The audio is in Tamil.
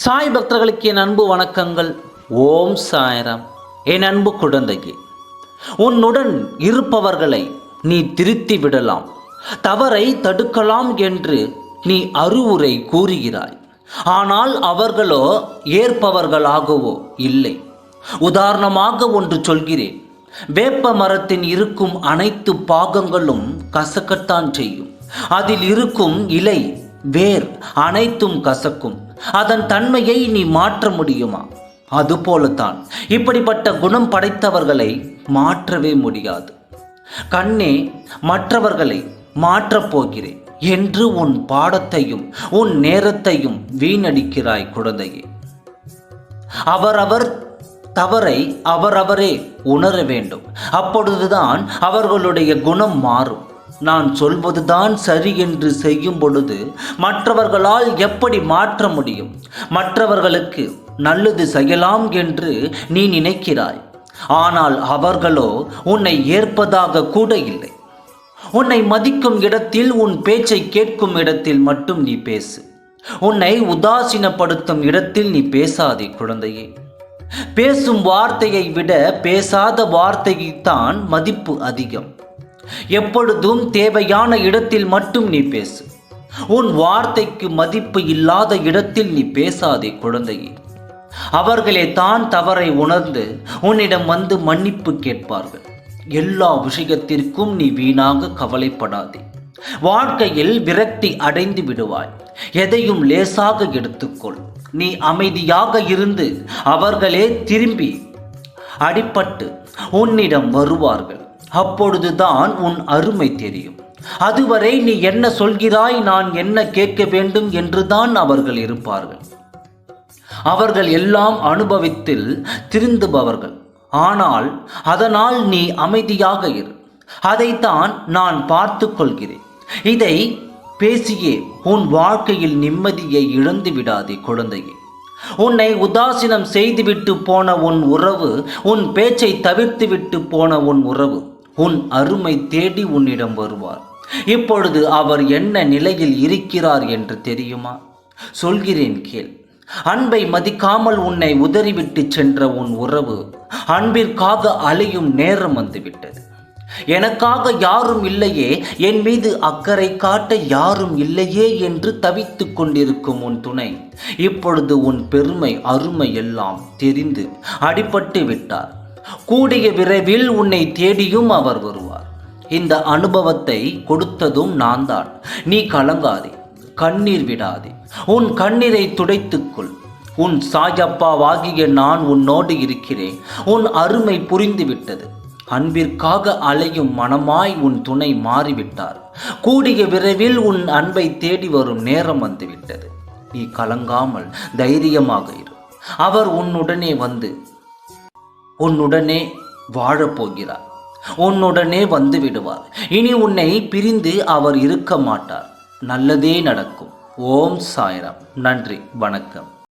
சாய் பக்தர்களுக்கு என் அன்பு வணக்கங்கள். ஓம் சாய்ராம். என் அன்பு குழந்தையே உன்னுடன் இருப்பவர்களை நீ திருத்தி விடலாம். தவறை தடுக்கலாம் என்று நீ அறிவுரை கூறுகிறாய். ஆனால் அவர்களோ ஏற்பவர்களாகவோ இல்லை. உதாரணமாக ஒன்று சொல்கிறேன். வேப்ப மரத்தின் இருக்கும் அனைத்து பாகங்களும் கசக்கத்தான் செய்யும். அதில் இருக்கும் இலை வேர் அனைத்தும் கசக்கும். அதன் தன்மையை நீ மாற்ற முடியுமா? அதுபோலத்தான். இப்படிப்பட்ட குணம் படைத்தவர்களை மாற்றவே முடியாது. கண்ணே மற்றவர்களை மாற்றப் போகிறேன் என்று உன் பாடத்தையும் உன் நேரத்தையும் வீணடிக்கிறாய் குழந்தையே. அவரவர் தவறை அவரவரே உணர வேண்டும். அப்பொழுதுதான் அவர்களுடைய குணம் மாறும். நான் சொல்வதுதான் சரி என்று செய்யும் பொழுது மற்றவர்களால் எப்படி மாற்ற முடியும்? மற்றவர்களுக்கு நல்லது செய்யலாம் என்று நீ நினைக்கிறாய். ஆனால் அவர்களோ உன்னை ஏற்பதாக கூட இல்லை. உன்னை மதிக்கும் இடத்தில் உன் பேச்சை கேட்கும் இடத்தில் மட்டும் நீ பேசு. உன்னை உதாசீனப்படுத்தும் இடத்தில் நீ பேசாதே குழந்தையே. பேசும் வார்த்தையை விட பேசாத வார்த்தைக்குத்தான் மதிப்பு அதிகம். எப்பொழுதும் தேவையான இடத்தில் மட்டும் நீ பேசு. உன் வார்த்தைக்கு மதிப்பு இல்லாத இடத்தில் நீ பேசாதே குழந்தையே. அவர்களே தான் தவறை உணர்ந்து உன்னிடம் வந்து மன்னிப்பு கேட்பார்கள். எல்லா விஷயத்திற்கும் நீ வீணாக கவலைப்படாதே. வாழ்க்கையில் விரக்தி அடைந்து விடுவாய். எதையும் லேசாக எடுத்துக்கொள். நீ அமைதியாக இருந்து அவர்களே திரும்பி அடிபட்டு உன்னிடம் வருவார்கள். அப்பொழுதுதான் உன் அருமை தெரியும். அதுவரை நீ என்ன சொல்கிறாய் நான் என்ன கேட்க வேண்டும் என்றுதான் அவர்கள் இருப்பார்கள். அவர்கள் எல்லாம் அனுபவித்தில் திருந்துபவர்கள். ஆனால் அதனால் நீ அமைதியாக இரு. அதைத்தான் நான் பார்த்து கொள்கிறேன். இதை பேசியே உன் வாழ்க்கையில் நிம்மதியை இழந்து விடாதே குழந்தையே. உன்னை உதாசீனம் செய்துவிட்டு போன உன் உறவு உன் பேச்சை தவிர்த்துவிட்டு போன உன் உறவு உன் அருமை தேடி உன்னிடம் வருவார். இப்பொழுது அவர் என்ன நிலையில் இருக்கிறார் என்று தெரியுமா? சொல்கிறேன் கேள். அன்பை மதிக்காமல் உன்னை உதறிவிட்டு சென்ற உன் உறவு அன்பிற்காக அலையும் நேரம் வந்துவிட்டது. எனக்காக யாரும் இல்லையே என் மீது அக்கறை காட்ட யாரும் இல்லையே என்று தவித்து கொண்டிருக்கும் உன் துணை. இப்பொழுது உன் பெருமை அருமை எல்லாம் தெரிந்து அடிபட்டு விட்டார். கூடிய விரைவில் உன்னை தேடியும் அவர் வருவார். இந்த அனுபவத்தை கொடுத்ததும் நான் தான் நீ கலங்காதே கண்ணீர் விடாதே. உன் கண்ணீரை துடைத்துக்கொள். உன் சாயப்பாவாகிய நான் உன்னோடு இருக்கிறேன். உன் அருமை புரிந்துவிட்டது. அன்பிற்காக அலையும் மனமாய் உன் துணை மாறிவிட்டார். கூடிய விரைவில் உன் அன்பை தேடி வரும் நேரம் வந்துவிட்டது. நீ கலங்காமல் தைரியமாக இரு. அவர் உன்னுடனே வந்து உன்னுடனே வாழப்போகிறார். உன்னுடனே வந்து விடுவார். இனி உன்னை பிரிந்து அவர் இருக்க மாட்டார். நல்லதே நடக்கும். ஓம் சாய்ராம். நன்றி. வணக்கம்.